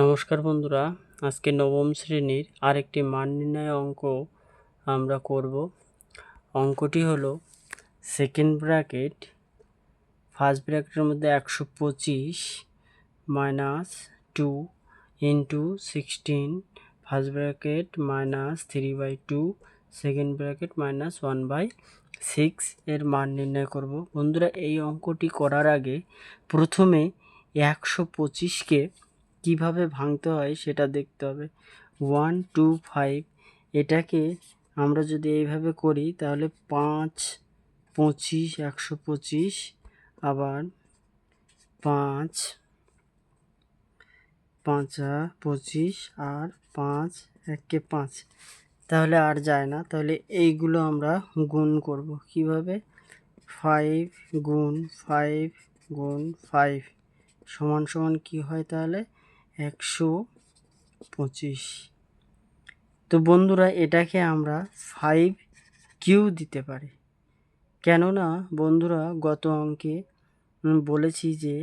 নমস্কার বন্ধুরা, আজকে নবম শ্রেণির আরেকটি মান নির্ণয় অঙ্ক আমরা করব। অঙ্কটি হলো সেকেন্ড ব্র্যাকেট ফার্স্ট ব্র্যাকেটের মধ্যে একশো পঁচিশ minus two into sixteen first bracket minus three by two second bracket minus one by six এর মান নির্ণয় করব। বন্ধুরা, এই অঙ্কটি করার আগে প্রথমে একশো পঁচিশকে কীভাবে ভাঙতে হয় সেটা দেখতে হবে। ওয়ান টু ফাইভ এটাকে আমরা যদি এইভাবে করি, তাহলে পাঁচ, পঁচিশ, একশো পঁচিশ, আবার পাঁচ, পাঁচা পঁচিশ, আর পাঁচ, একে পাঁচ। তাহলে আর যায় না। তাহলে এইগুলো আমরা গুণ করব। কীভাবে? ফাইভ গুণ ফাইভ গুণ ফাইভ সমান সমান কি হয় তাহলে? একশো পঁচিশ। তো বন্ধুরা, এটাকে আমরা ফাইভ কিউ দিতে পারি। কেননা, বন্ধুরা, গত অঙ্কে বলেছি যে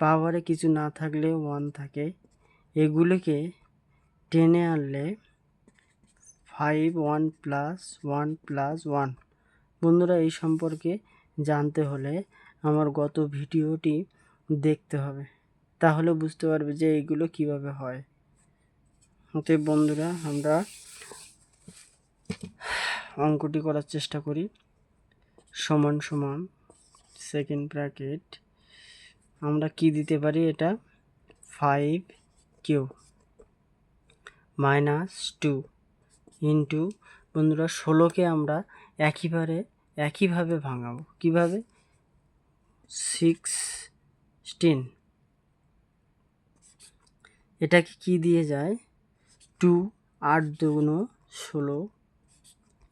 পাওয়ারে কিছু না থাকলে ওয়ান থাকে। এগুলিকে টেনে আনলে five one plus one plus one বন্ধুরা, এই সম্পর্কে জানতে হলে আমার গত ভিডিওটি দেখতে হবে। তাহলে বুঝতে পারবে যে এইগুলো কীভাবে হয়। অতএব বন্ধুরা, আমরা অঙ্কটি করার চেষ্টা করি। সমান সমান সেকেন্ড ব্র্যাকেট আমরা কি দিতে পারি এটা? Five Q minus two into বন্ধুরা, ষোলোকে আমরা একইবারে একইভাবে ভাঙাবো। কীভাবে? সিক্সটিন এটাকে কি দিয়ে যায়? টু আট দুগুণ ষোলো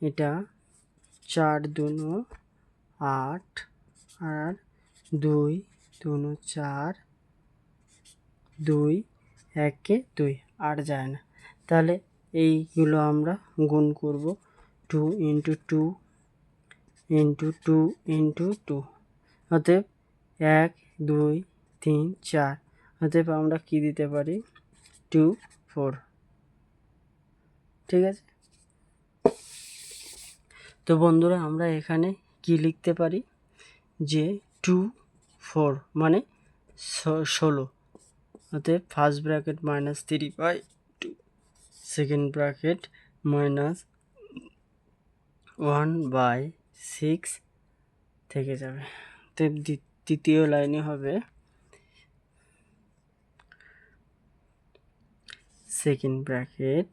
এটা চার দুনো আট আর দুই দুনো চার দুই, একে, দুই, আর যায় না। তাহলে এইগুলো আমরা গুণ করব two into two into two into two অতএব এক, দুই, তিন, চার। অতএব আমরা কি দিতে পারি? টু ফোর ঠিক আছে? তো বন্ধুরা, আমরা এখানে কি লিখতে পারি? যে টু ফোর মানে ষোলো। অতএব first bracket minus three by two second bracket minus one by six থেকে যাবে। তো তৃতীয় লাইনে হবে সেকেন্ড ব্র্যাকেট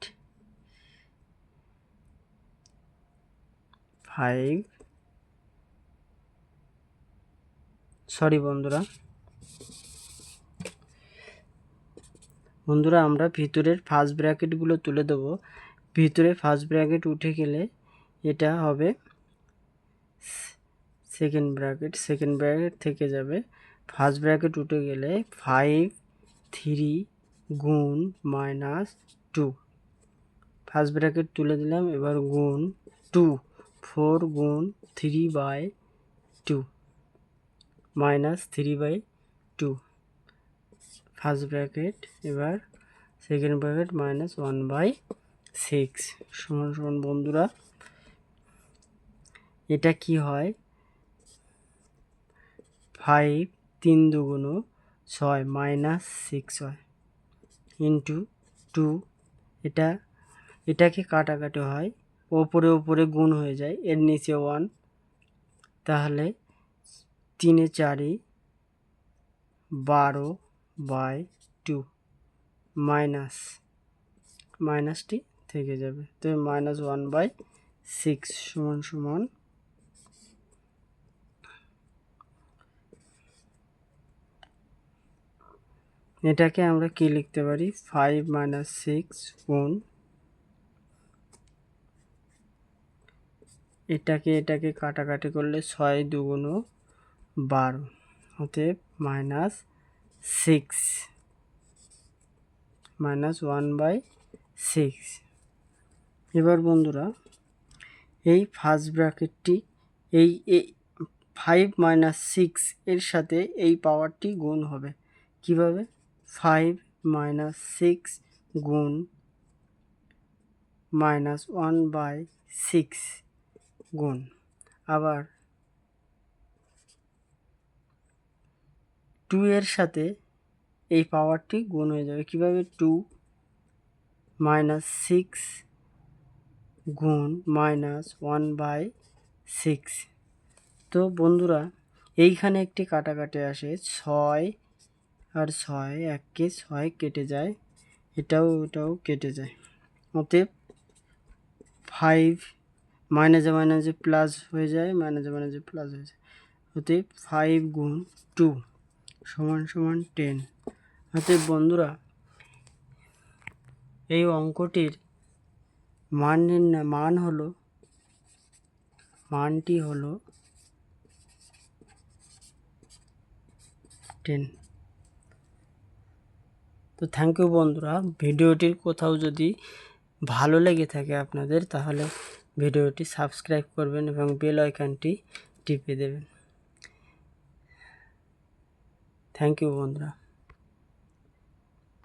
ফাইভ সরি বন্ধুরা। বন্ধুরা, আমরা ভিতরের ফার্স্ট ব্র্যাকেটগুলো তুলে দেবো। ভিতরে ফার্স্ট ব্র্যাকেট উঠে গেলে এটা হবে সেকেন্ড ব্র্যাকেট সেকেন্ড ব্র্যাকেট থেকে যাবে। ফার্স্ট ব্র্যাকেট উঠে গেলে ফাইভ থ্রি গুণ মাইনাস টু। ফার্স্ট ব্র্যাকেট তুলে দিলাম, এবার গুণ টু। ফোর গুণ three by two minus three by two first bracket এবার second bracket minus one by six সমান সমান বন্ধুরা, এটা কি হয়? ফাইভ তিন দুগুণ ছয় মাইনাস সিক্স হয়। Into two. এটা, এটাকে কাটাকাটি হয়, ওপরে ওপরে গুণ হয়ে যায়, এর নিচে ওয়ান তাহলে তিনে চারি, বারো বাই টু মাইনাস, মাইনাসটি থেকে যাবে। তো মাইনাস ওয়ান বাই সিক্স সমান সমান এটাকে আমরা কি লিখতে পারি? ফাইভ মাইনাস সিক্স গুণ এটাকে এটাকে কাটাকাটি করলে ছয় দুগুণ বারো, অতএব minus six minus one by six এবার বন্ধুরা, এই ফার্স্ট ব্র্যাকেটটি এই ফাইভ মাইনাস সিক্স এর সাথে এই পাওয়ারটি গুণ হবে। কীভাবে? ফাইভ মাইনাস সিক্স গুণ মাইনাস ওয়ান বাই সিক্স গুণ। আবার টু এর সাথে এই পাওয়ারটি গুণ হয়ে যাবে। কীভাবে? টু মাইনাস সিক্স গুণ মাইনাস ওয়ান বাই সিক্স তো বন্ধুরা, এইখানে একটি কাটাকাটি আসে। ছয় আর ছয় এককে ছয় কেটে যায়, এটাও এটাও কেটে যায়। অতএব ফাইভ মাইনাসে মাইনাসে প্লাস হয়ে যায় মাইনাসে মাইনাসে প্লাস হয়ে যায়। অতএব ফাইভ গুণ টু সমান সমান টেন অতএব বন্ধুরা, এই অঙ্কটির মান মান হলো, মানটি হলো টেন তো থ্যাংক ইউ বন্ধুরা। ভিডিওটির কোথাও যদি ভালো লেগে থাকে আপনাদের, তাহলে ভিডিওটি সাবস্ক্রাইব করবেন এবং বেল আইকনটি টিপে দেবেন। থ্যাংক ইউ বন্ধুরা।